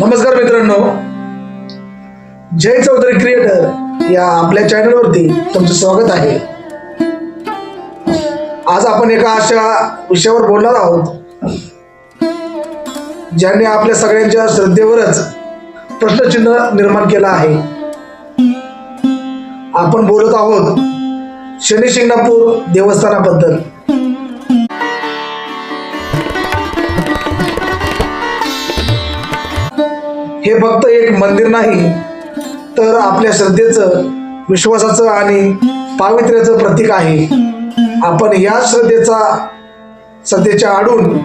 नमस्कार मित्रांनो. जय चौधरी क्रिएटर या आपल्या चॅनलवरती तुमचं स्वागत आहे. आज आपण एका अशा विषयावर बोलणार आहोत ज्यांनी आपल्या सगळ्यांच्या श्रद्धेवरच प्रश्नचिन्ह निर्माण केलं आहे. आपण बोलत आहोत शनी शिंगणापूर देवस्थानाबद्दल. हे फक्त एक मंदिर नाही तर आपल्या श्रद्धेचं विश्वासाचं आणि पावित्र्याचं प्रतीक आहे. आपण या श्रद्धेचा श्रद्धेच्या आडून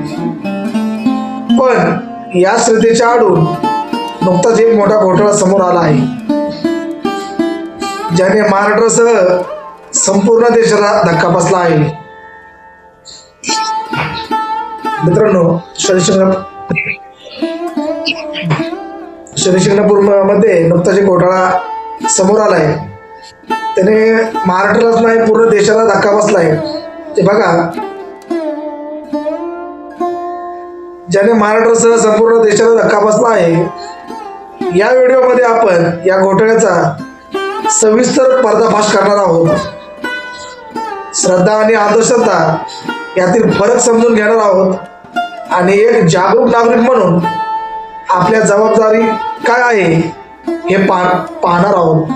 पण या श्रद्धेच्या आडून नुकताच एक मोठा घोटाळा समोर आला आहे. ज्याने महाराष्ट्रासह संपूर्ण देशाला धक्का बसला आहे. मित्रांनो शनिशिंगणा शनिशिंगणापूरमध्ये नुकताच एक घोटाळा समोर आलाय. त्याने महाराष्ट्रालाच नाही पूर्ण देशाला धक्का बसलाय. ते बघा. ज्याने महाराष्ट्रासह संपूर्ण देशाला धक्का बसला आहे या व्हिडिओमध्ये आपण या घोटाळ्याचा सविस्तर पर्दाफाश करणार आहोत. श्रद्धा आणि आदर्शता यातील फरक समजून घेणार आहोत. आणि एक जागरूक नागरिक म्हणून आपल्या जबाबदारी काय आहे हे पा पाहणार आहोत.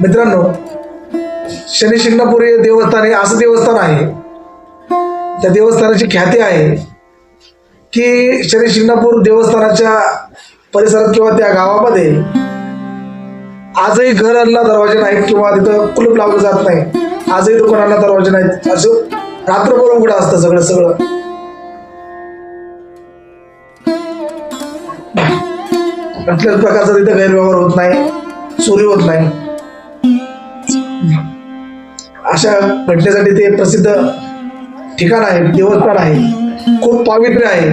मित्रांनो शनी शिंगणापूर हे देवस्थान हे असं देवस्थान आहे. त्या देवस्थानाची ख्याती आहे की शनी शिंगणापूर देवस्थानाच्या परिसरात किंवा त्या गावामध्ये आजही घरांना दरवाजे नाहीत किंवा तिथं कुलूप लावलं जात नाही. आजही दुकानांना दरवाजे नाहीत. असं रात्रभर उघडं असतं सगळं सगळं. कुठल्याच प्रकारचा तिथे गैरव्यवहार होत नाही. चोरी होत नाही. अशा घटनेसाठी ते प्रसिद्ध ठिकाण आहे देवस्थान आहे. खूप पावित्र्य आहे.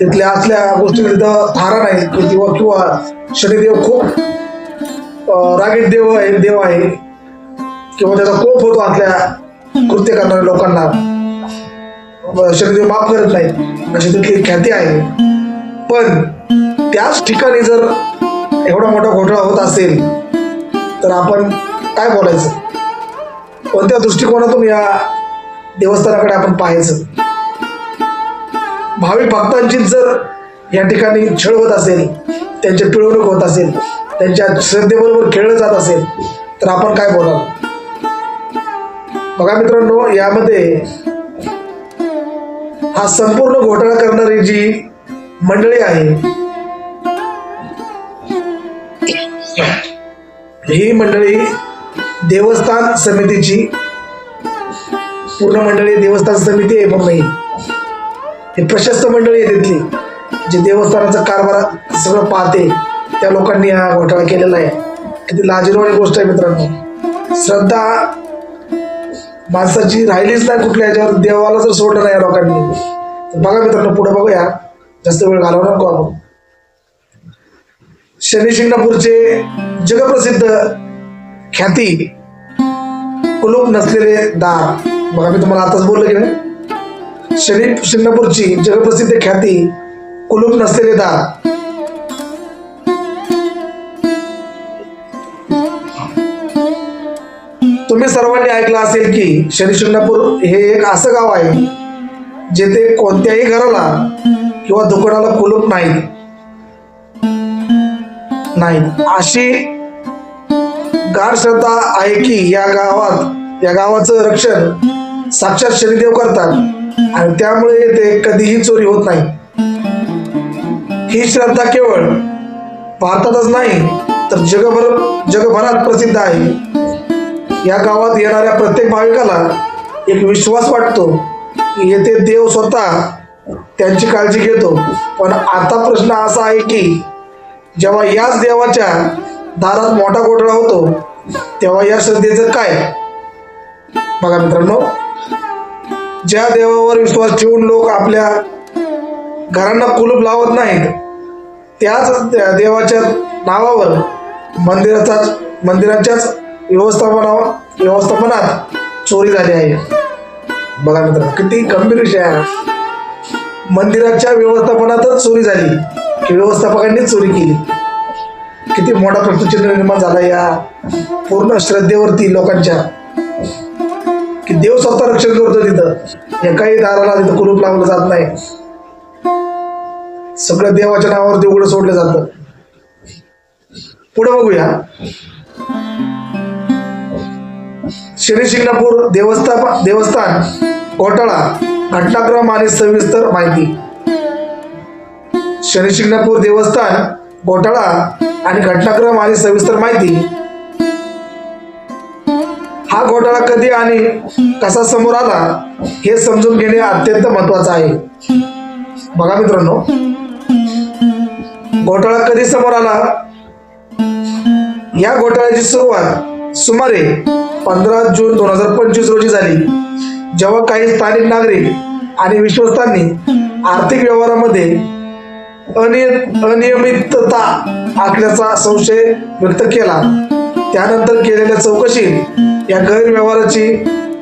तिथल्या असल्या गोष्टी तिथं थारा नाही किंवा किंवा शनिदेव खूप रागीट देव आहे देव आहे. किंवा त्याचा कोप होतो आपल्या कृत्य करणाऱ्या लोकांना. शनिदेव माफ करत नाहीत. अशी तिथली ख्याती आहे. पण त्याच ठिकाणी जर एवढा मोठा घोटाळा होत असेल तर आपण काय बोलायचं? कोणत्या दृष्टिकोनातून या देवस्थानाकडे आपण पाहायचं? भाविक भक्तांची जर या ठिकाणी छळ होत असेल त्यांची पिळवणूक होत असेल त्यांच्या श्रद्धेबरोबर खेळलं जात असेल तर आपण काय बोलाल? बघा मित्रांनो यामध्ये हा संपूर्ण घोटाळा करणारी जी मंडळी आहे ही मंडळी देवस्थान समितीची पूर्ण मंडळी देवस्थान समिती आहे पण नाही ही प्रशस्त मंडळी आहे तिथली जे देवस्थानाचा कारभार सगळं पाहते. त्या लोकांनी हा घोटाळा केलेला आहे. किती लाजीरवाणी गोष्ट आहे मित्रांनो. श्रद्धा माणसाची राहिलीच नाही कुठल्या याच्यावर देवाला जर सोडलं नाही या लोकांनी तर बघा मित्रांनो पुढे बघूया. जास्त वेळ घालवू नको आपण. शनी शिंगणापूरचे जगप्रसिद्ध ख्याती कुलूप नसलेले दार. बघा मी तुम्हाला आताच बोललो की नाही? शनी शिंगणापूरची जगप्रसिद्ध ख्याती कुलूप नसलेले दार. तुम्ही सर्वांनी ऐकलं असेल की शनी शिंगणापूर हे एक असं गाव आहे जेथे कोणत्याही घराला किंवा दुकानाला कुलूप नाही नाही. अशी गाढ श्रद्धा आहे की या गावात या गावाचं रक्षण साक्षात शनिदेव करतात. आणि त्यामुळे येथे कधीही चोरी होत नाही. ही श्रद्धा केवळ भारतातच नाही तर जगभर जगभरात प्रसिद्ध आहे. या गावात येणाऱ्या प्रत्येक भाविकाला एक विश्वास वाटतो की येथे देव स्वतः त्यांची काळजी घेतो. पण आता प्रश्न असा आहे की जेव्हा याच देवाच्या दारात मोठा गोठळा होतो तेव्हा या श्रद्धेचं काय? बघा मित्रांनो ज्या देवावर विश्वास ठेवून लोक आपल्या घरांना कुलूप लावत नाहीत त्याच देवाच्या नावावर मंदिराचाच मंदिराच्याच व्यवस्थापना व्यवस्थापनात चोरी झाली आहे. बघा मित्रांनो किती गंभीर विषय आहे मंदिराच्या व्यवस्थापनातच चोरी झाली. की व्यवस्थापकांनीच चोरी केली. किती मोठा प्रश्नचिन्ह निर्माण झाला या पूर्ण श्रद्धेवरती लोकांच्या. की देव स्वतः रक्षण करतो तिथं. एकाही दाराला तिथं कुलूप लावलं जात नाही. सगळं देवाच्या नावावरती उघडं सोडलं जातं. पुढे बघूया. शनिशिंगणापूर शिंगणापूर देवस्थान देवस्थान घोटाळा घटनाक्रम आणि सविस्तर माहिती. शनिशिंगणापूर देवस्थान घोटाळा आणि घटनाक्रम आणि सविस्तर माहिती. हा घोटाळा कधी आणि कसा समोर आला हे समजून घेणे अत्यंत महत्वाचं आहे. बघा मित्रांनो घोटाळा कधी समोर आला? या घोटाळ्याची सुरुवात सुमारे पंधरा जून दोन हजार पंचवीस रोजी झाली. जेव्हा काही स्थानिक नागरिक आणि विश्वस्तांनी आर्थिक व्यवहारामध्ये अनियमितता असल्याचा संशय व्यक्त केला. त्यानंतर केलेल्या चौकशीत या गैरव्यवहाराची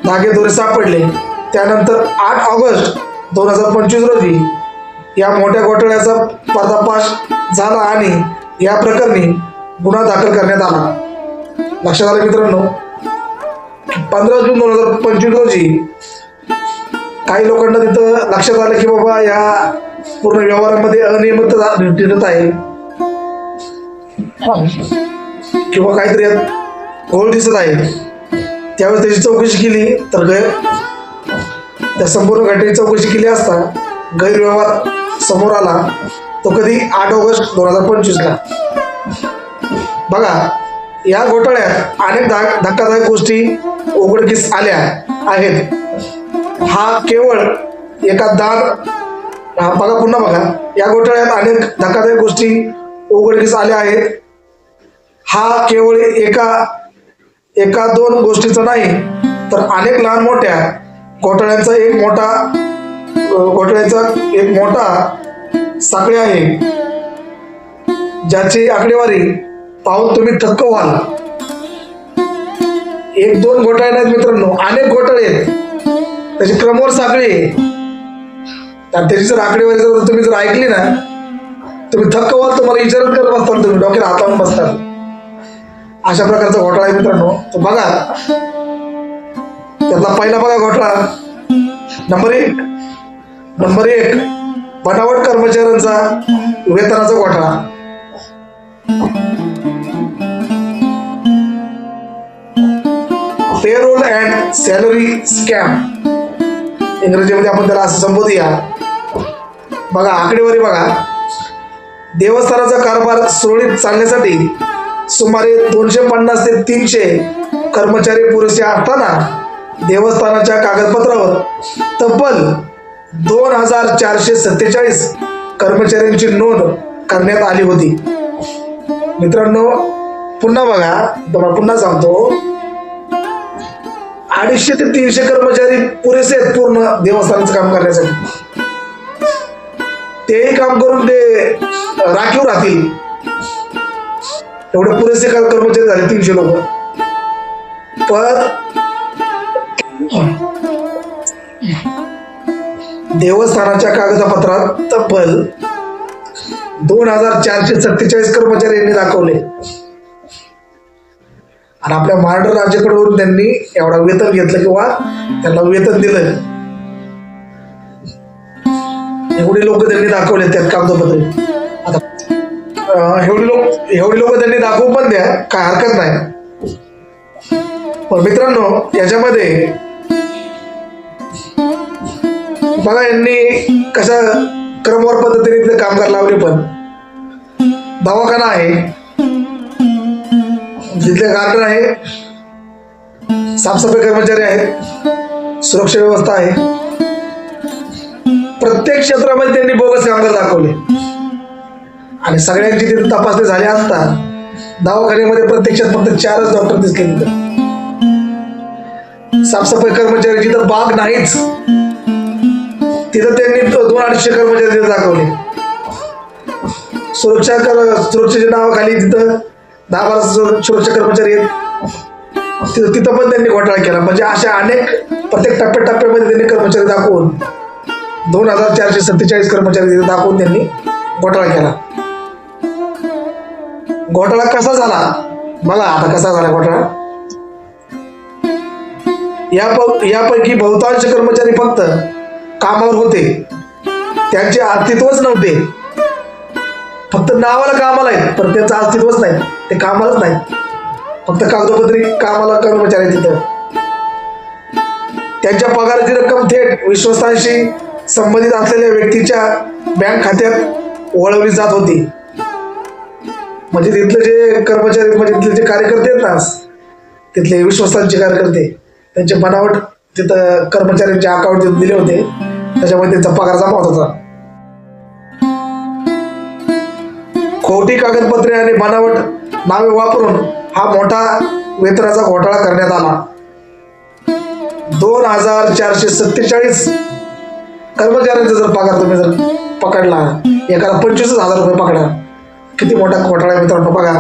धागेदोरे सापडले. त्यानंतर आठ ऑगस्ट दोन हजार पंचवीस रोजी या मोठ्या घोटाळ्याचा पर्दाफाश झाला आणि या प्रकरणी गुन्हा दाखल करण्यात आला. लक्षात आलं मित्रांनो? पंधरा जून दोन हजार पंचवीस रोजी काही लोकांना तिथं लक्षात आलं की बाबा या पूर्ण व्यवहारामध्ये अनियमितता आहे. किंवा काहीतरी घोळ दिसत आहे. त्यावेळेस त्याची चौकशी केली तर गैर त्या संपूर्ण घटनेची चौकशी केली असता गैरव्यवहार समोर आला तो कधी आठ ऑगस्ट दोन हजार पंचवीसला. बघा या घोटाळ्यात अनेक धक्कादायक गोष्टी उघडकीस आल्या आहेत. हा केवळ एका दाद हा बघा पुन्हा बघा. या घोटाळ्यात अनेक धक्कादायक गोष्टी उघडकीस आल्या आहेत. हा केवळ एका एका दोन गोष्टीचा नाही तर अनेक लहान मोठ्या घोटाळ्यांचा एक मोठा घोटाळ्याचा एक मोठा साखळी आहे. ज्याची आकडेवारी पाहून तुम्ही थक्क व्हाल. एक दोन घोटाळे नाहीत मित्रांनो अनेक घोटाळे आहेत. त्याची क्रमवार साखळी आहे. आणि त्याची जर आकडेवारी जर तुम्ही जर ऐकली ना तुम्ही थक्क व्हाल तुम्हाला विचारच करत बसताल तुम्ही डोक्याला हातावून बसताल अशा प्रकारचा घोटाळा आहे मित्रांनो. तो बघा त्यातला पहिला बघा घोटाळा. नंबर एक नंबर एक बनावट कर्मचाऱ्यांचा वेतनाचा घोटाळा. पेरोल अँड सॅलरी स्कॅम इंग्रजीमध्ये आपण त्याला असं संबोधूया. बघा आकडेवारी बघा. देवस्थानाचा कारभार सुरळीत चालण्यासाठी सुमारे दोनशे पन्नास ते तीनशे कर्मचारी पुरेसे असताना देवस्थानाच्या कागदपत्रावर तब्बल दोन हजार चारशे सत्तेचाळीस कर्मचाऱ्यांची नोंद करण्यात आली होती. मित्रांनो पुन्हा बघा. तुम्हाला पुन्हा सांगतो. अडीचशे ते तीनशे कर्मचारी पुरेसे आहेत पूर्ण देवस्थानाचं काम करण्यासाठी. तेही काम करून ते राखीव राहतील. एवढे पुरेसे कर्मचारी झाले तीनशे लोक. पण देवस्थानाच्या कागदपत्रात तब्बल दोन हजार चारशे सत्तेचाळीस कर्मचारी यांनी दाखवले. आणि आपल्या महाराष्ट्र राज्याकडून त्यांनी एवढा वेतन घेतलं किंवा त्यांना वेतन दिलं. एवढी लोक त्यांनी दाखवले त्यात कागदपत्रे आता एवढी लोक एवढी लोक त्यांनी दाखवून पण द्या काय हरकत नाही. पण मित्रांनो याच्यामध्ये बघा यांनी कशा क्रमवार पद्धतीने तिथे कामगार लावले पण. दवाखाना आहे. तिथले गार्डन आहे. साफसफाई कर्मचारी आहेत. सुरक्षा व्यवस्था आहे. प्रत्येक क्षेत्रामध्ये त्यांनी बोगस कामगार दाखवले. आणि सगळ्यांची तिथे तपासणी झाली असता दवाखान्यामध्ये प्रत्यक्षात फक्त चारच डॉक्टर दिसले तिथं साफसफाई कर्मचारी जिथं बाग नाहीच तिथं त्यांनी दोन अडीचशे कर्मचारी तिथे दाखवले. सुरक्षा कर सुरक्षेच्या नावाखाली तिथं दहा बारा सुरक्षा कर्मचारी आहेत. तिथं तिथं पण त्यांनी घोटाळा केला. म्हणजे अशा अनेक प्रत्येक टप्प्याटप्प्यामध्ये त्यांनी कर्मचारी दाखवून दोन हजार चारशे सत्तेचाळीस कर्मचारी तिथे दाखवून त्यांनी घोटाळा केला. घोटाळा कसा झाला? बघा आता कसा झाला घोटाळा. या यापैकी बहुतांश कर्मचारी फक्त कामावर होते. त्यांचे अस्तित्वच नव्हते. फक्त नावाला कामाला आहेत पण त्यांचं अस्तित्वच नाही. ते कामालाच नाही फक्त कागदोपत्री कामाला कर्मचारी आहेत तिथं. त्यांच्या पगाराची रक्कम थेट विश्वस्तांशी संबंधित असलेल्या व्यक्तीच्या बँक खात्यात वळवली जात होती. म्हणजे तिथले जे कर्मचारी म्हणजे तिथले जे कार्यकर्ते आहेत ना तिथले विश्वस्तांचे कार्यकर्ते त्यांचे बनावट तिथं कर्मचाऱ्यांचे अकाउंट तिथे दिले होते. त्याच्यामुळे त्यांचा पगार जमा होत होता. खोटी कागदपत्रे आणि बनावट नावे वापरून हा मोठा वेतनाचा घोटाळा करण्यात आला. दोन हजार चारशे सत्तेचाळीस कर्मचाऱ्यांचा जर पगार तुम्ही जर पकडला एकाला पंचवीस हजार रुपये पकडा. किती मोठा घोटाळा आहे मित्रांनो बघा.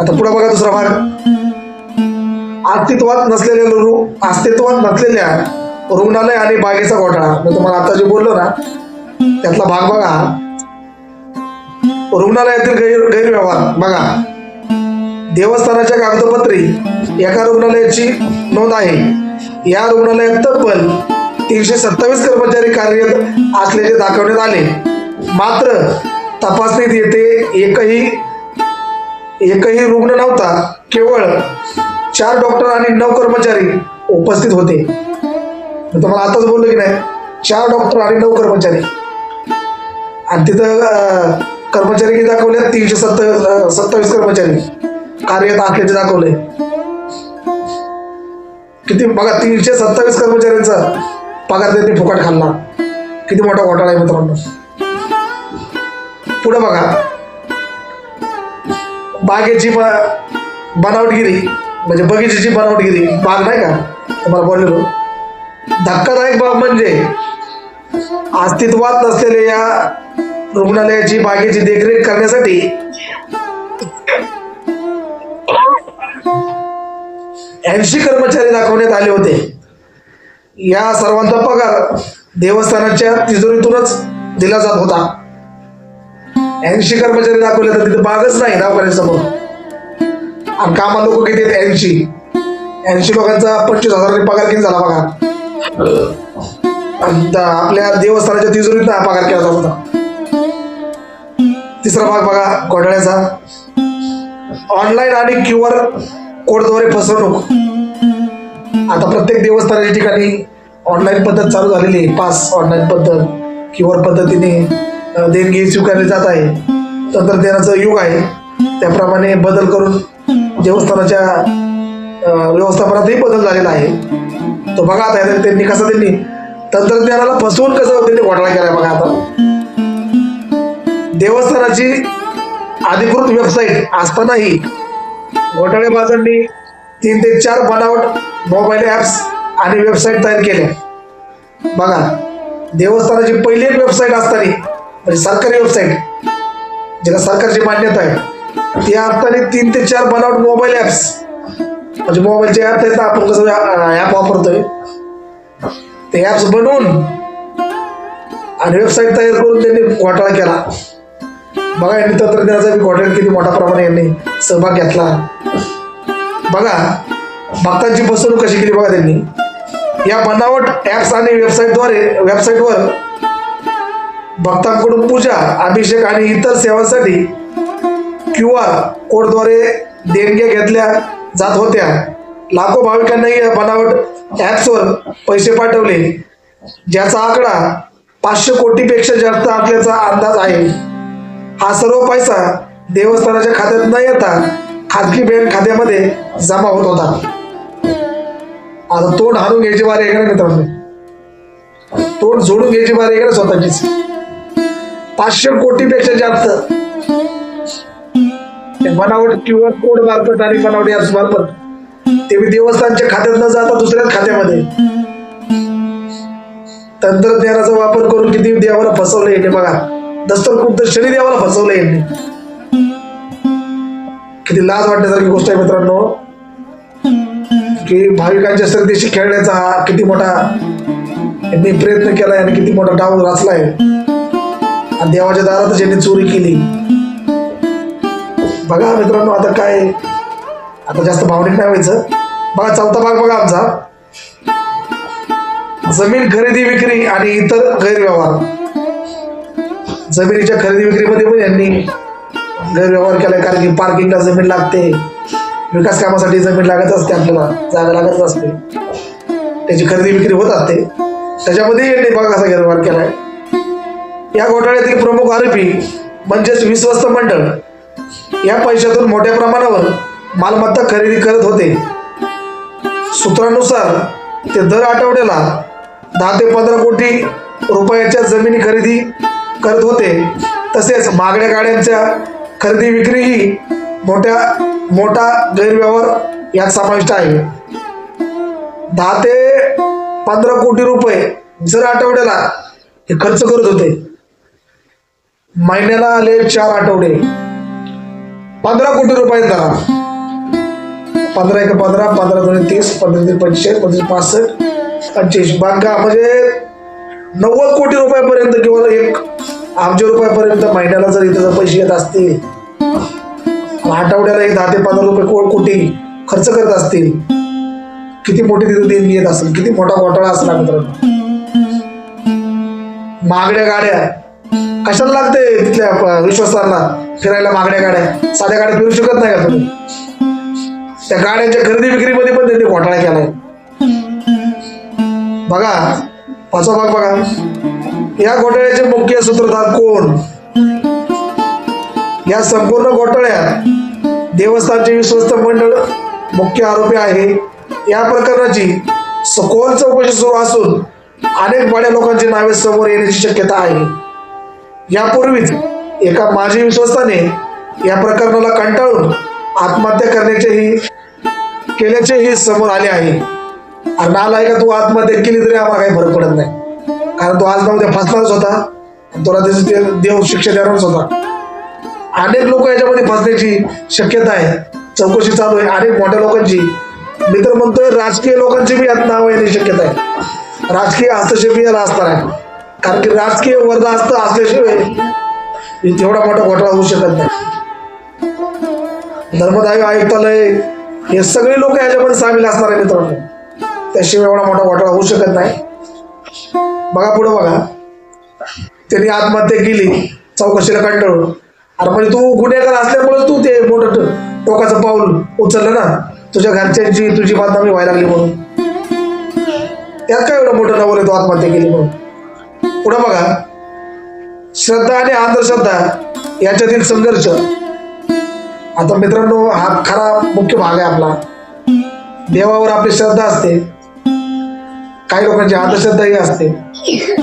आता पुढे बघा दुसरा भाग. अस्तित्वात नसलेल्या रु- अस्तित्वात नसलेल्या रुग्णालय आणि बागेचा घोटाळा. मी तुम्हाला आता जे बोललो ना त्यातला भाग बघा. रुग्णालयातील गैर गैरव्यवहार बघा. देवस्थानाच्या कागदपत्री एका रुग्णालयाची नोंद आहे. या रुग्णालयात तब्बल तीनशे सत्तावीस कर्मचारी कार्यरत असल्याचे दाखवण्यात आले. मात्र तपासणीत येथे एकही एकही रुग्ण नव्हता. केवळ चार डॉक्टर आणि नऊ कर्मचारी उपस्थित होते. मी तुम्हाला आताच बोललो की नाही चार डॉक्टर आणि नऊ कर्मचारी. आणि तिथं कर्मचारी किती दाखवले तीनशे सत्ता सत्तावीस कर्मचारी कार्यरत असल्याचे दाखवले. किती बघा तीनशे सत्तावीस कर्मचाऱ्यांचा पगार त्यांनी फुकट खाल्ला. किती मोठा घोटाळा आहे मित्रांनो. पुढे बघा. बागेची ब- बनावटगिरी म्हणजे बगीचेची बनावटगिरी बाग नाही का? तुम्हाला बोललेलो. धक्कादायक बाब म्हणजे अस्तित्वात नसलेल्या या रुग्णालयाची बागेची देखरेख करण्यासाठी ऐंशी कर्मचारी दाखवण्यात आले होते. या सर्वांचा पगार देवस्थानाच्या तिजोरीतूनच दिला जात होता. ऐंशी कर्मचारी दाखवले तर तिथे बागच नाही दवाखान्यासमोर. आणि कामा लोक किती आहेत? ऐंशी. ऐंशी लोकांचा पंचवीस हजार पगार किती झाला बघा? आणि आपल्या देवस्थानाच्या तिजोरीत हा पगार केला जात होता. तिसरा भाग बघा घोटाळ्याचा ऑनलाईन आणि क्यू आर कोडद्वारे फसवणूक. आता प्रत्येक देवस्थानाच्या ठिकाणी ऑनलाईन पद्धत चालू झालेली आहे. पास ऑनलाईन पद्धत क्यू पद्धतीने देणगी स्वीकारली जात आहे. तंत्रज्ञानाचं युग आहे. त्याप्रमाणे बदल करून देवस्थानाच्या व्यवस्थापनातही बदल झालेला आहे. तो बघा आता त्यांनी कसं त्यांनी तंत्रज्ञानाला फसवून कसं त्यांनी घोटाळा केला बघा आता. देवस्थानाची अधिकृत वेबसाईट असतानाही घोटाळेबाजांनी तीन ते चार बनावट मोबाईल ॲप्स आणि वेबसाईट तयार केल्या. बघा देवस्थानाची पहिली एक वेबसाईट असताना म्हणजे सरकारी वेबसाईट ज्याला सरकारची मान्यता आहे ती असताना तीन ते चार बनावट मोबाईल ॲप्स म्हणजे मोबाईलचे ॲप आहेत ना आपण कसं ॲप वापरतोय ते ॲप्स बनवून आणि वेबसाईट तयार करून त्यांनी घोटाळा केला. बघा यांनी तंत्रज्ञानाचा घोटाळा किती मोठ्या प्रमाणे यांनी सहभाग घेतला. बघा भक्तांची फसवणूक कशी केली बघा त्यांनी. या बनावट ॲप्स आणि वेबसाईटद्वारे वेबसाईटवर भक्तांकडून पूजा अभिषेक आणि इतर सेवांसाठी क्यू आर कोडद्वारे देणग्या घेतल्या जात होत्या. लाखो भाविकांनाही या बनावट ॲप्सवर पैसे पाठवले ज्याचा आकडा पाचशे कोटीपेक्षा जास्त असल्याचा अंदाज आहे. हा सर्व पैसा देवस्थानाच्या खात्यात न येता खाजगी बँक खात्यामध्ये जमा होत होता. आता तोंड हाणून घ्यायची बारी आहे का मित्रांनो? तोंड जोडून घ्यायची बारी आहे का स्वतःचीच? पाचशे कोटीपेक्षा जास्त. बनावट किंवा कोड मार्फत आणि बनावट ऍप्स मार्फत. ते मी देवस्थानच्या खात्यात न जाता दुसऱ्याच खात्यामध्ये. तंत्रज्ञानाचा वापर करून किती देवाला फसवलं यांनी बघा. दस्तर खूप शनी देवाला फसवलं यांनी. किती लाज वाटण्यासारखी गोष्ट आहे मित्रांनो. की भाविकांच्या श्रद्धेशी खेळण्याचा हा किती मोठा यांनी प्रयत्न केलाय आणि किती मोठा डाव रचलाय आणि देवाच्या दारातच यांनी चोरी केली. बघा मित्रांनो आता काय आता जास्त भावनिक नाही व्हायचं. बघा चौथा भाग बघा आमचा. जमीन खरेदी विक्री आणि इतर गैरव्यवहार. जमिनीच्या खरेदी विक्रीमध्ये पण यांनी गैरव्यवहार केलाय कारण की पार्किंगला जमीन लागते. विकास कामासाठी जमीन लागत असते आपल्याला जागा लागत असते. त्याची खरेदी विक्री होत असते. त्याच्यामध्ये यांनी असा कसा गैरव्यवहार केलाय. या घोटाळ्यातील प्रमुख आरोपी म्हणजेच विश्वस्त मंडळ या पैशातून मोठ्या प्रमाणावर मालमत्ता खरेदी करत होते. सूत्रानुसार ते दर आठवड्याला दहा ते पंधरा कोटी रुपयाच्या जमिनी खरेदी करत होते. तसेच महागड्या गाड्यांच्या खरेदी विक्रीही मोठ्या मोठा गैरव्यवहार यात समाविष्ट आहे. दहा ते पंधरा कोटी रुपये जर आठवड्याला हे खर्च करत होते. महिन्याला आले चार आठवडे. पंधरा कोटी रुपये दहा. पंधरा एक पंधरा पंधरा दोन तीस पंधरा ते पंचेचाळीस पंचवीस पासष्ट पंचवीस बांका म्हणजे नव्वद कोटी रुपयापर्यंत किंवा एक अब्ज रुपयापर्यंत महिन्याला जर इथं पैसे येत असतील आठवड्याला एक दहा ते पंधरा रुपये को- कोटी खर्च करत असतील. किती मोठी तिथे देणगी येत असेल किती मोठा घोटाळा असला मित्रांनो. महागड्या गाड्या. कशाला लागते तिथल्या विश्वासांना फिरायला महागड्या गाड्या? साध्या गाड्या फिरू शकत नाही का तुम्ही? त्या गाड्यांच्या खरेदी विक्रीमध्ये पण त्यांनी घोटाळा केलाय. बघा पाचवा भाग बघा. या घोटाळ्याचे मुख्य सूत्रधार कोण? या संपूर्ण घोटाळ्यात देवस्थानचे विश्वस्त मंडळ मुख्य आरोपी आहे या प्रकरणाची सखोल चौकशी सुरू असून अनेक बड्या लोकांची नावे समोर येण्याची शक्यता आहे. यापूर्वीच एका माजी विश्वस्ताने या प्रकरणाला कंटाळून आत्महत्या करण्याचेही केल्याचेही समोर आले आहे. अरे नाला का तू आत्महत्या केली तरी आम्हाला काही फरक पडत नाही. कारण तो आज ना उद्या फसणारच होता तुला त्याची देव शिक्षा देणारच होता. अनेक लोक याच्यामध्ये फसण्याची शक्यता आहे. चौकशी चालू आहे. अनेक मोठ्या लोकांची. मी तर म्हणतोय राजकीय लोकांची बी यात नाव येण्याची शक्यता आहे. राजकीय हस्तक्षेप याला असणार आहे. कारण की राजकीय वर्धा हस्त असल्याशिवाय तेवढा मोठा घोटाळा होऊ शकत नाही. धर्मदाय आयुक्तालय हे सगळे लोक याच्यामध्ये सामील असणार आहे मित्रांनो. त्याशिवाय एवढा मोठा घोटाळा होऊ शकत नाही. बघा पुढे बघा. त्यांनी आत्महत्या केली. चौकशीला कंटाळून. अरे म्हणजे तू गुन्हेगार असल्यामुळे तू ते मोठं टोकाचं पाऊल उचललं ना? तुझ्या घरच्यांची तुझी बदनामी व्हायला लागली म्हणून. त्यात काय एवढं मोठं नवल तू आत्महत्या केली म्हणून? पुढे बघा. श्रद्धा आणि अंधश्रद्धा याच्यातील संघर्ष. आता मित्रांनो हा खरा मुख्य भाग आहे आपला. देवावर आपली श्रद्धा असते. काही लोकांची अंधश्रद्धाही असते.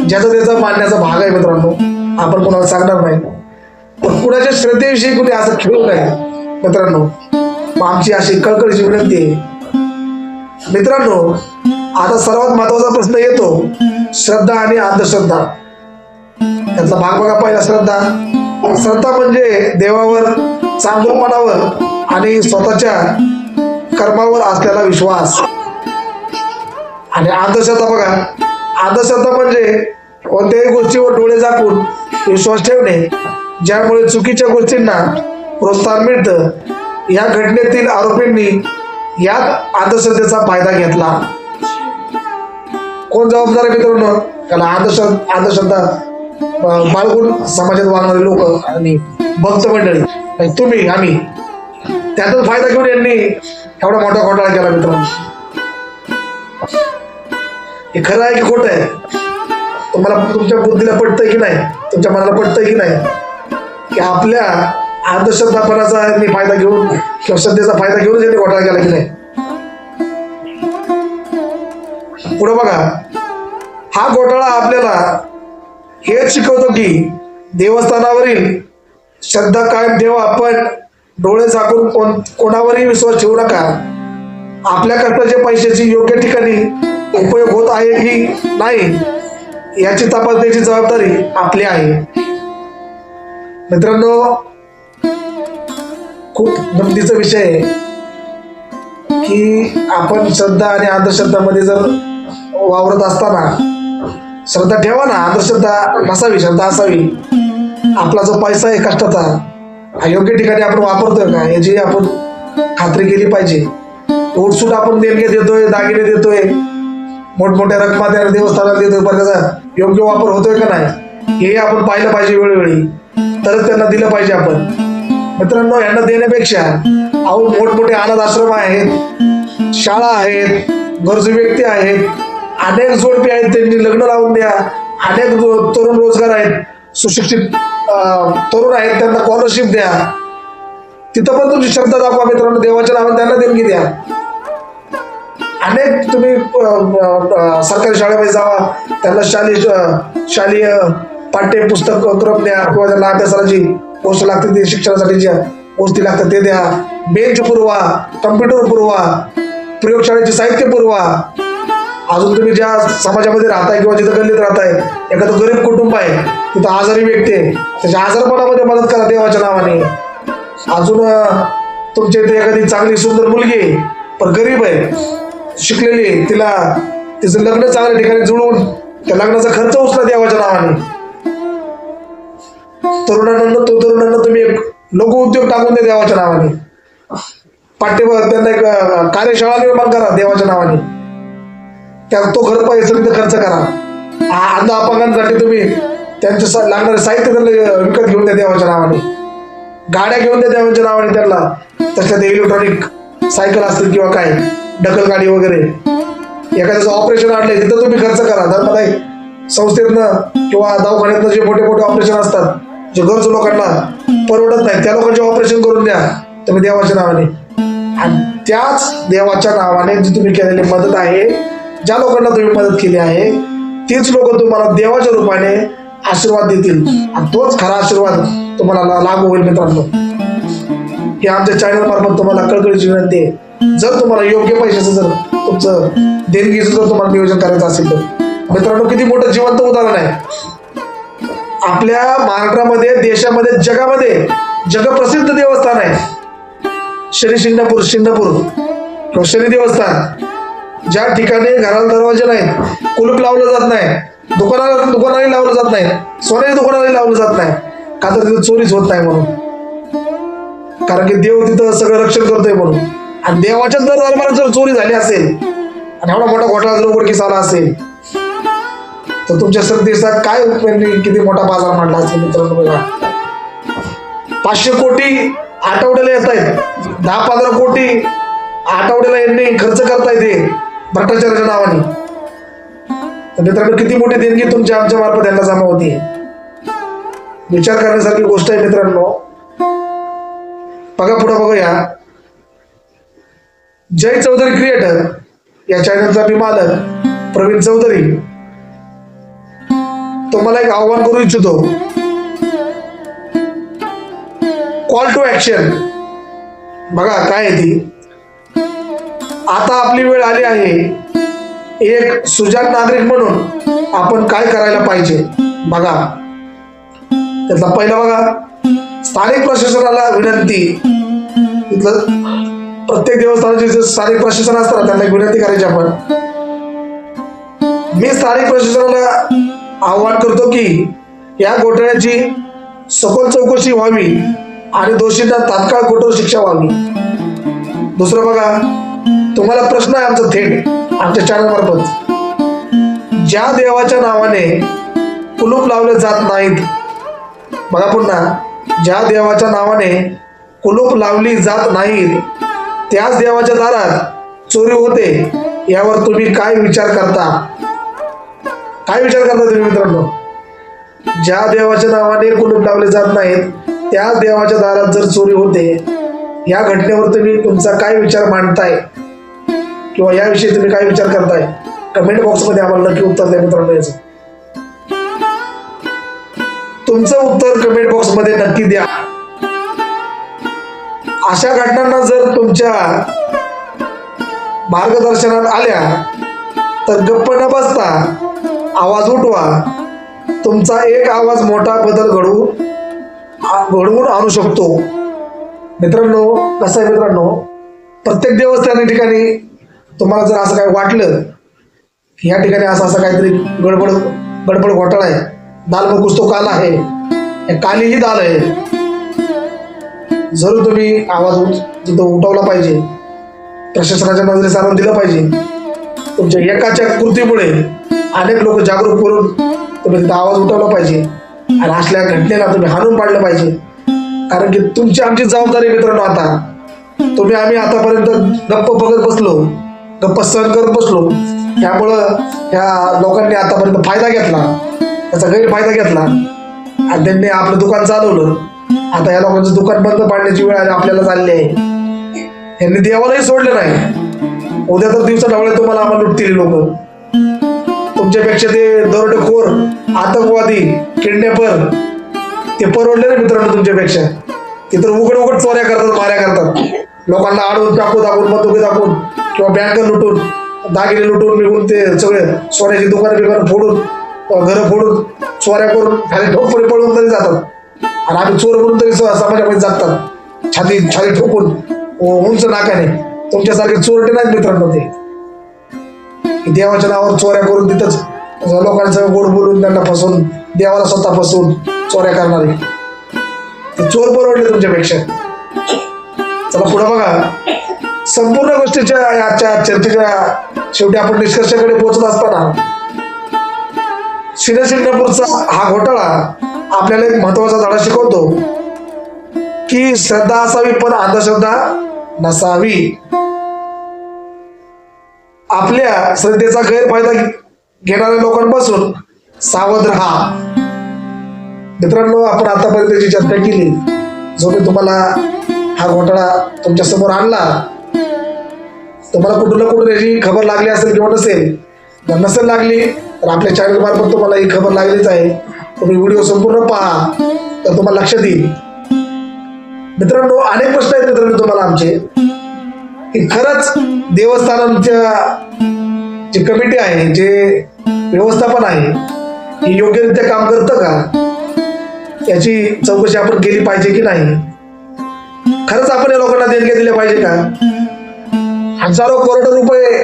ज्याचा त्याचा मानण्याचा भाग आहे मित्रांनो. आपण कोणाला सांगणार नाही. पण कुणाच्या श्रद्धेविषयी कुठे असं खेळू नये. मित्रांनो मग आमची अशी कळकळीची विनंती आहे. मित्रांनो आता सर्वात महत्त्वाचा प्रश्न येतो श्रद्धा आणि अंधश्रद्धा. त्यातला भाग बघा पहिला श्रद्धा. श्रद्धा म्हणजे देवावर चांगलपणावर आणि स्वतःच्या कर्मावर असलेला विश्वास. आणि अंधश्रद्धा बघा. अंधश्रद्धा म्हणजे कोणत्याही गोष्टीवर डोळे झाकून विश्वास ठेवणे. ज्यामुळे चुकीच्या गोष्टींना प्रोत्साहन मिळतं या घटनेतील आरोपींनी यात अंधश्रद्धेचा फायदा घेतला. कोण जबाबदार आहे मित्रांनो? त्याला अंधश्रद्धा अंधश्रद्धा बाळगून समाजात वागणारे लोक आणि भक्त मंडळी. तुम्ही आम्ही त्यातच फायदा घेऊन यांनी एवढा मोठा घोटाळा केला मित्रांनो. हे खरं आहे की खोटं आहे? तुम्हाला तुमच्या बुद्धीला पटतंय की नाही? तुमच्या मनाला पटतंय की नाही? की आपल्या अंधश्रद्धापणाचा यांनी फायदा घेऊन किंवा श्रद्धेचा फायदा घेऊन यांनी घोटाळा केला की नाही? पुढे बघा. हा घोटाळा आपल्याला हेच शिकवतो की देवस्थानावरील श्रद्धा कायम ठेवा आपण डोळे झाकून कोण कोणावरही विश्वास ठेवू नका. आपल्या कष्टाच्या पैशाची योग्य ठिकाणी उपयोग होत आहे की नाही याची तपासण्याची जबाबदारी आपली आहे. मित्रांनो खूप गमतीचा विषय आहे की आपण श्रद्धा आणि अंधश्रद्धामध्ये जर वावरत असताना श्रद्धा ठेवा ना अंधश्रद्धा नसावी श्रद्धा असावी. आपला जो पैसा आहे कष्टाचा हा योग्य ठिकाणी आपण वापरतोय का? याची आपण खात्री केली पाहिजे. ओटसूट आपण देणगे देतोय दागिने देतोय मोठमोठ्या रकमा त्या देवस्थानाला देतोय पण त्याचा योग्य वापर होतोय का नाही? हे आपण पाहिलं पाहिजे वेळोवेळी. तरच त्यांना दिलं पाहिजे आपण. मित्रांनो यांना देण्यापेक्षा अहो मोठमोठे अनाथ आश्रम आहेत शाळा आहेत गरजू व्यक्ती आहेत अनेक जोडपे आहेत त्यांनी लग्न लावून द्या अनेक तरुण रोजगार आहेत सुशिक्षित तरुण आहेत त्यांना स्कॉलरशिप द्या. तिथं पण तुमची श्रद्धा दाखवा मित्रांनो देवाच्या नावाने त्यांना देणगी द्या. अनेक तुम्ही सरकारी शाळेमध्ये जावा त्यांना शालेय शालेय पाठ्यपुस्तक क्रम द्या किंवा त्यांना अभ्यासाची गोष्ट लागते ते शिक्षणासाठी ज्या गोष्टी लागतात ते द्या. बेंच पुरवा कम्प्युटर पुरवा प्रयोगशाळेचे साहित्य पुरवा. अजून तुम्ही ज्या समाजामध्ये राहताय किंवा जिथं गल्लीत राहताय एखादं गरीब कुटुंब आहे तिथं आजारी व्यक्ती आहे त्याच्या आजारपणामध्ये मदत करा देवाच्या नावाने. अजून तुमच्या इथे एखादी चांगली सुंदर मुलगी आहे पण गरीब आहे शिकलेली आहे तिला तिचं लग्न चांगल्या ठिकाणी जुळवून त्या लग्नाचा खर्च उचला देवाच्या नावाने. तरुणांना तो तरुणांना तुम्ही एक लघु उद्योग टाकून द्या देवाच्या नावाने. पाठ्यभर त्यांना एक कार्यशाळा निर्माण करा देवाच्या नावाने. त्या तो खर्च पैसे खर्च करा. अंध अपंगांसाठी तुम्ही त्यांचे लागणारे साहित्य त्यांना विकत घेऊन द्या देवाच्या नावाने. गाड्या घेऊन द्या देवाच्या नावाने त्यांना. तशा ते इलेक्ट्रॉनिक सायकल असतील किंवा काय ढकल गाडी वगैरे. एखाद्याचं ऑपरेशन आणलंय तिथं तुम्ही खर्च करा. धर्मदाय संस्थेतनं किंवा दवाखान्यातनं जे मोठे मोठे ऑपरेशन असतात जे गरजू लोकांना परवडत नाही त्या लोकांचे ऑपरेशन करून द्या. तुम्ही देवाच्या नावाने. आणि त्याच देवाच्या नावाने जी तुम्ही केलेली मदत आहे ज्या लोकांना तुम्ही मदत केली आहे तीच लोक तुम्हाला देवाच्या रूपाने आशीर्वाद देतील. आणि तोच खरा आशीर्वाद तुम्हाला लागू होईल मित्रांनो. हे आमच्या चॅनल मार्फत तुम्हाला कळकळीची विनंती आहे. जर तुम्हाला योग्य पैशाचं जर तुमचं देणगीचं जर तुम्हाला नियोजन करायचं असेल तर. मित्रांनो किती मोठं जिवंत उदाहरण आहे. आपल्या महाराष्ट्रामध्ये देशामध्ये जगामध्ये जगप्रसिद्ध देवस्थान आहे. शनी शिंगणापूर शिंगणापूर शनी देवस्थान. ज्या ठिकाणी घराला दरवाजे नाहीत कुलूप लावलं जात नाही दुकानाला दुकानालाही लावलं जात नाही सोन्याच्या दुकानालाही लावलं जात नाही. का तर तिथं चोरीच होत नाही म्हणून. कारण की देव तिथं सगळं रक्षण करतोय म्हणून. आणि देवाच्या दर दरबारात जर चोरी झाली असेल आणि एवढा मोठा घोटाळा जर उघडकीस आला असेल तर तुमच्या श्रद्धेचा काय उत्पन्न किती मोठा बाजार मांडला असेल मित्रांनो बघा. पाचशे कोटी आठवड्याला येत आहेत. दहा पंधरा कोटी आठवड्याला यांनी खर्च करता येते भ्रष्टाचाराच्या नावाने. तर मित्रांनो किती मोठी देणगी तुमच्या आमच्या मार्फत यांना जमा होती? विचार करण्यासारखी गोष्ट आहे मित्रांनो. बघा पुढे बघूया. जय चौधरी क्रिएटर या चॅनलचा मी मालक प्रवीण चौधरी. तुम्हाला एक आव्हान करू इच्छितो. कॉल टू ऍक्शन बघा काय आहे ती. आता आपली वेळ आली आहे. एक सुजाण नागरिक म्हणून आपण काय करायला पाहिजे? बघा. त्यातला पहिला बघा. स्थानिक प्रशासनाला विनंती. इथलं प्रत्येक देवस्थानाचे जे स्थानिक प्रशासन असतात त्यांना एक विनंती करायची आपण. मी स्थानिक प्रशासनाला आव्हान करतो की या घोटाळ्याची सखोल चौकशी व्हावी आणि दोषींना तात्काळ कठोर शिक्षा व्हावी. दुसरं बघा तुम्हाला प्रश्न आहे आमचा थेट आमच्या चॅनल मार्फत ज्या देवाच्या नावाने कुलूप लावले जात नाहीत बघा पुन्हा ज्या देवाच्या नावाने कुलूप लावली जात नाहीत त्याच देवाच्या दारात चोरी होते यावर तुम्ही काय विचार करता? काय विचार करता तुम्ही मित्रांनो? ज्या देवाच्या नावाने कुलूप लावले जात नाहीत त्या देवाच्या दारात जर चोरी होते या घटनेवर तुम्ही तुमचा काय विचार मांडताय? किंवा याविषयी तुम्ही काय विचार करताय? कमेंट बॉक्समध्ये आम्हाला नक्की उत्तर द्या मित्रांनो याचं. तुमचं उत्तर कमेंट बॉक्समध्ये नक्की द्या. अशा घटनांना जर तुमच्या मार्गदर्शनात आल्या तर गप्प न बसता आवाज उठवा. तुमचा एक आवाज मोठा बदल घडवू घडवून आणू शकतो. मित्रांनो कसं आहे मित्रांनो? प्रत्येक देवस्थान या ठिकाणी तुम्हाला जर असं काय वाटलं की या ठिकाणी असं असं काहीतरी गडबड गडबड घोटाळा आहे दाल मग कुछ तो काला आहे हे दाल आहे. जरूर तुम्ही आवाज तिथं उठवला पाहिजे. प्रशासनाच्या नजरेस आणून दिलं पाहिजे. तुमच्या एकाच्या कृतीमुळे अनेक लोक जागरूक करून तुम्ही तिथं आवाज उठवला पाहिजे. आणि असल्या घटनेला तुम्ही हाणून पाडलं पाहिजे. कारण की तुमची आमची जबाबदारी मित्रांनो आता. तुम्ही आम्ही आतापर्यंत गप्प बघत बसलो गप्प सहन करत बसलो. त्यामुळं ह्या लोकांनी आतापर्यंत फायदा घेतला. त्याचा गैरफायदा घेतला. आणि त्यांनी आपलं दुकान चालवलं. आता या लोकांचं दुकान बंद पाडण्याची वेळ आली आपल्याला चालली आहे. यांनी देवालाही सोडलं नाही. उद्या तर दिवसा ढवळे तुम्हाला आम्हाला लुटतील लोक. तुमच्यापेक्षा ते दरोडेखोर आतंकवादी किडनॅपर ते परवडले ना मित्रांनो तुमच्यापेक्षा? ते तर उघड उघड चोऱ्या करतात माऱ्या करतात. लोकांना अडवून टाकू दाखवून बंदुकी दाखवून किंवा बँक लुटून दागिने लुटून निघून ते सगळे सोन्याची दुकानं बिकानं फोडून घरं फोडून चोऱ्या करून खाली ठोकपुरी पळून तरी जातात. आणि आम्ही चोर म्हणून तरी स- समाजामध्ये जातात छाती छाती ठोकून हो, उंच नाकाने तुमच्यासारखे चोरटे नाहीत मित्रांनो ते. देवाच्या नावावर चोऱ्या करून तिथंच लोकांचं गोड बोलून त्यांना फसवून देवाला स्वतः फसवून चोऱ्या करणारे. ते चोर परवडले तुमच्यापेक्षा. चला पुढे बघा. संपूर्ण गोष्टीच्या आजच्या चर्चेच्या शेवटी आपण निष्कर्षाकडे पोहोचत असताना शिवशिंगणापूरचा हा घोटाळा आपल्याला एक महत्त्वाचा धडा शिकवतो की श्रद्धा असावी पण अंधश्रद्धा नसावी. आपल्या श्रद्धेचा गैरफायदा घेणाऱ्या लोकांपासून सावध राहा. मित्रांनो आपण आतापर्यंत जी चर्चा केली जो मी तुम्हाला हा घोटाळा तुमच्यासमोर आणला तुम्हाला कुठून ना कुठून याची खबर लागली असेल किंवा नसेल जर नसेल लागली तर आपल्या चॅनल मार्फत तुम्हाला ही खबर लागलीच आहे. तुम्ही व्हिडिओ संपूर्ण पहा तर तुम्हाला लक्षात येईल मित्रांनो अनेक प्रश्न आहेत मित्रांनो तुम्हाला आमचे. की खरंच देवस्थानांच्या जी कमिटी आहे जे व्यवस्थापन आहे हे योग्यरित्या काम करतं का? याची चौकशी आपण केली पाहिजे की नाही? खरंच आपण या लोकांना देणग्या दिल्या पाहिजे का? हजारो करोड रुपये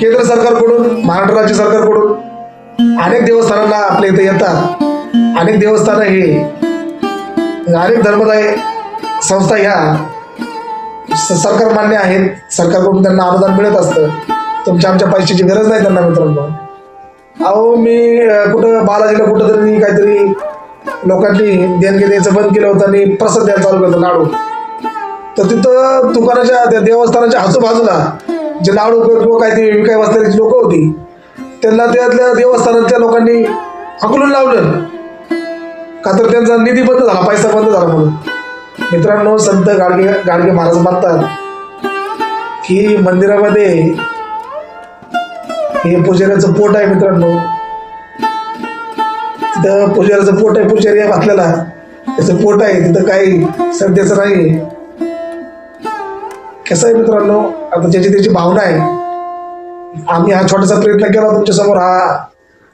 केंद्र सरकारकडून महाराष्ट्र राज्य सरकारकडून अनेक देवस्थानांना आपल्या इथे येतात. अनेक देवस्थानं हे अनेक धर्मदाय संस्था ह्या सरकार मान्य आहेत. सरकारकडून त्यांना अनुदान मिळत असतं. तुमच्या आमच्या पैशाची गरज नाही त्यांना मित्रांनो. अहो मी कुठं बालाजीला कुठं तरी काहीतरी लोकांनी देणगे द्यायचं बंद केलं होतं आणि प्रसाद द्यायला चालू केलं लाडू. तर तिथं दुकानाच्या त्या देवस्थानाच्या आजूबाजूला जे लाडू किंवा काहीतरी विकाय बसलेली लोक होती त्यांना त्यातल्या देवस्थानातल्या लोकांनी हकलून लावलं. का तर त्यांचा निधी बंद झाला पैसा बंद झाला म्हणून. मित्रांनो संत गाडगे गाडगे महाराज म्हणतात की मंदिरामध्ये हे पुजाऱ्याचं पोट आहे मित्रांनो. तिथं पुजाऱ्याचं पोट आहे पुजारी आहे घातलेला. त्याचं पोट आहे तिथं काही सध्याचं नाही कसं आहे मित्रांनो आता ज्याची त्याची भावना आहे. आम्ही हा छोटासा प्रयत्न केला तुमच्यासमोर हा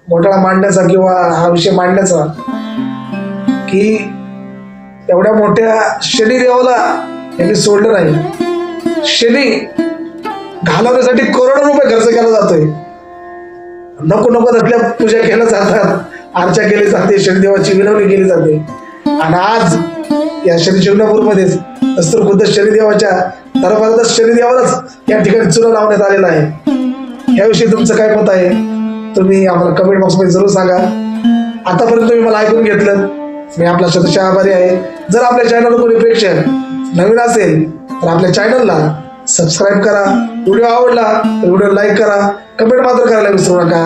घोटाळा मांडण्याचा किंवा हा विषय मांडण्याचा की एवढ्या मोठ्या शनिदेवाला यांनी सोडलं नाही. शनी घालवण्यासाठी करोडो रुपये खर्च केला जातोय. नको नको तसल्या पूजा केल्या जातात. अर्चा केली जाते शनिदेवाची विनवणी केली जाते. आणि आज या शनी शिंगणापूरमध्येच दस्तूर खुद्द शनिदेवाच्या दरबारातच शनिदेवालाच या ठिकाणी चुना लावण्यात आलेला आहे. याविषयी तुमचं काय मत आहे? तुम्ही आम्हाला कमेंट बॉक्समध्ये जरूर सांगा. आतापर्यंत तुम्ही मला ऐकून घेतलं. मी आपला शतशः आभारी आहे. जर आपल्या चॅनलवर कोणी प्रेक्षक नवीन असेल तर आपल्या चॅनलला सबस्क्राईब करा. व्हिडिओ आवडला तर व्हिडिओ लाईक करा. कमेंट मात्र करायला विसरू नका.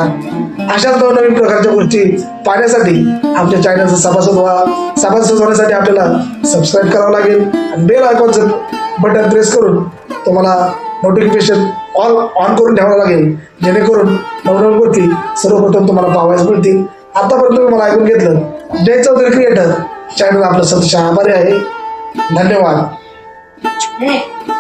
अशाच नवनवीन प्रकारच्या गोष्टी पाहण्यासाठी आमच्या चॅनलचा सभासद व्हा. सभासद होण्यासाठी आपल्याला सबस्क्राईब करावं लागेल. आणि बेल आयकॉनचं बटन प्रेस करून तुम्हाला नोटिफिकेशन ऑल ऑन करून ठेवावं लागेल. जेणेकरून नवनवीन गोष्टी सर्वप्रथम तुम्हाला पाहायला मिळतील. आतापर्यंत तुम्ही मला ऐकून घेतलं. जय चौधरी क्रिएटर. चॅनल आपलं सतशा आभारी आहे. धन्यवाद. Hey.